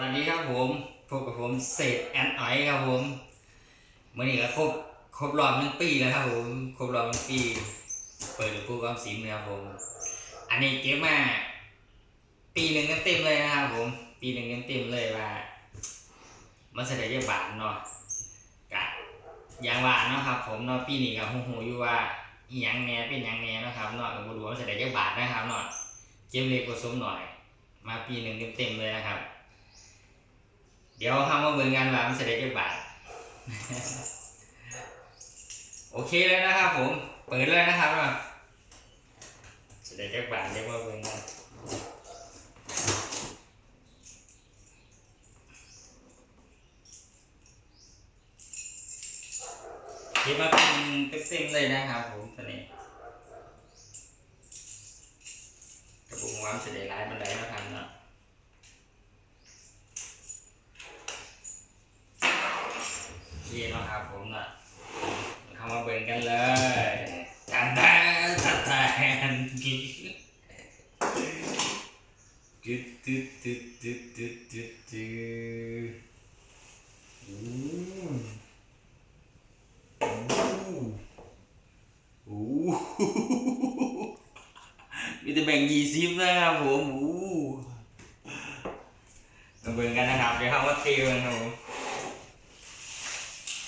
วัสดีครับผมพบกับผมเศษแอนไอครับผมเมื่อนี้ก็ครบครบรอบหนึ่งปีแล้วครับผมครบรอบหนึ่งปี เปิดผู้กองสีเมืองผม อันนี้เก็บมาปีหนึ่งเต็มเลยนะครับผม ปีหนึ่งเต็มเลยว่ามันแสดงเยบาทเนาะกะอย่างว่าเนาะครับ ผมเนาะปีนี้กับหูๆอยู่ว่าอหยังแหน่เป็นหยังแหน่นะครับเนาะกับบัวามันแสดงเยบาทนะครับเนาะเก็บเล็กผสมหน่อย มาปีหนึ่งเต็มๆเลยนะครับ ดี๋ยวทำมาเบิ่งกันว่ามันจะได้กี่บาทโอเคเลยนะครับผม เปิดเลยนะครับว่าจะได้กี่บาทเดี๋ยวมาเบิ่งกันเก็บมาเป็นเต็มๆเลยนะครับผมตอนนี้กระปุกวามจะได้ร้ายบันไดนะครับ เนาะนี่นะครับผมนะเข้ามาเบิ่งกันเลยตันแทนตันแทนกิ๊ดกิ๊ดตึ๊ดตึ๊ดตึ๊ดตึ๊ดตึ๊ดตึ๊ดอู้อู้มีแต่แบ่งยี่สิบนะครับผมอู้มาเบิ่งกันนะครับเดี๋ยวเขามาตีกันครับผม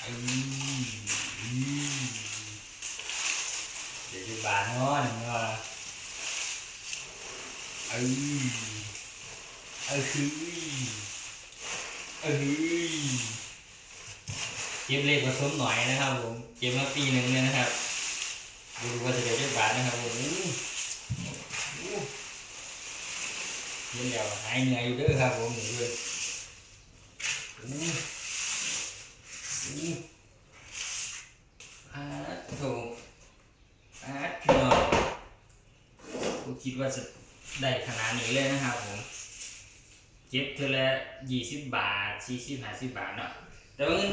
เดี๋ยวจะบานงอนว่าเออเออคือเออเก็บเลขผสมหน่อยนะครับผมเก็บมาปีหนึ่งเลยนะครับ ดูว่าจะเดี๋ยวจะบานนะครับผมอู้อู้เดี๋ยวเดี๋ยวหายเหนื่อยอยู่เด้อครับผมหนูด้วยอู้อู้อาโถอาพี่น้องผม คิดว่าจะได้ขนาดนี้เลยนะครับผมเก็บเท่าละยี่สิบบาทสี่สิบห้าสิบบาทเนาะ แต่ว่าเงิน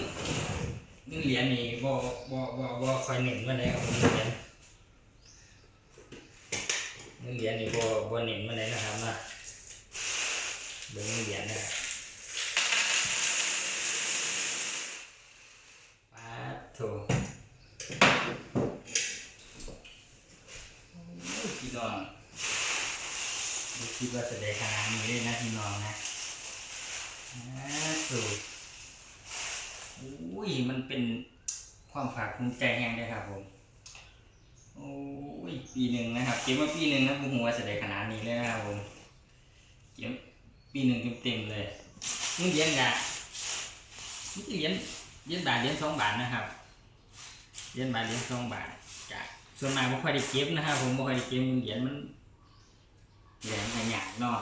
เงินเหรียญนี่บ่บ่บ่บ่คอยหนึ่งมาได้ครับผมเงินเหรียญเงินเหรียญนี่บ่บ่หนึ่งมาได้นะครับนะเบิ่งเงินเหรียญนะครับปาดโถอ้ยพี่น้อง ไม่คิดว่าจะได้ขนาดนี้เลยนะพี่น้องนะปาดโถอุ้ยมันเป็นความภาคภูมิใจแห่งเลยครับผมโอ้ยปีหนึ่งนะครับเก็บมาปีหนึ่งนะผมหัวจะได้ขนาดนี้เลยนะครับผมเก็บปีหนึ่งเต็มๆเลยมึงเรียนกะมึงเรียนเรียญบาทเหรียญสองบาทนะครับเหรียญบาทเหรียญสองบาทกะส่วนมากไม่ค่อยได้เก็บนะครับผมไม่ค่อยได้เก็บเหรียญมัน เหรียญขยะเนาะ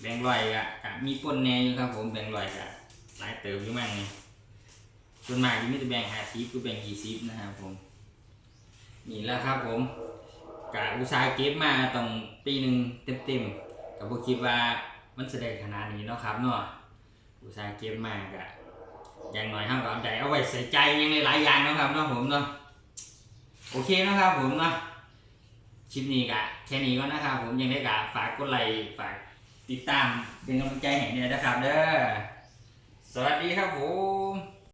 แบงลอยกะกะมีปนแน่อยู่ครับผมแบงลอยกะหลายเติมอยู่มั่งนี่ส่วนมากที่มีแต่แบงหาสิบก็แบงค์ยี่สิบนะครับผม นี่แหล้วครับผมกะอุตสาห์เก็บมาต้องปีหนึ่งเต็มๆกับพคิดว่ามันแสดงขนาดนี้เนาะครับเนาะอุตสาห์เก็บมากะอย่างน้อยห้ามกับใจเอาไว้ใส่ใจยังในหลายอย่างเนาะครับเนาะผมเนาะโอเคนะครับผมเนาะ คลิปนี้กะแค่นี้ก็นะครับผมยังได้กะฝากกดไลค์ฝากติดตามเป็นกำลังใจให้เนี่ยนะครับ เด้อสวัสดีครับผม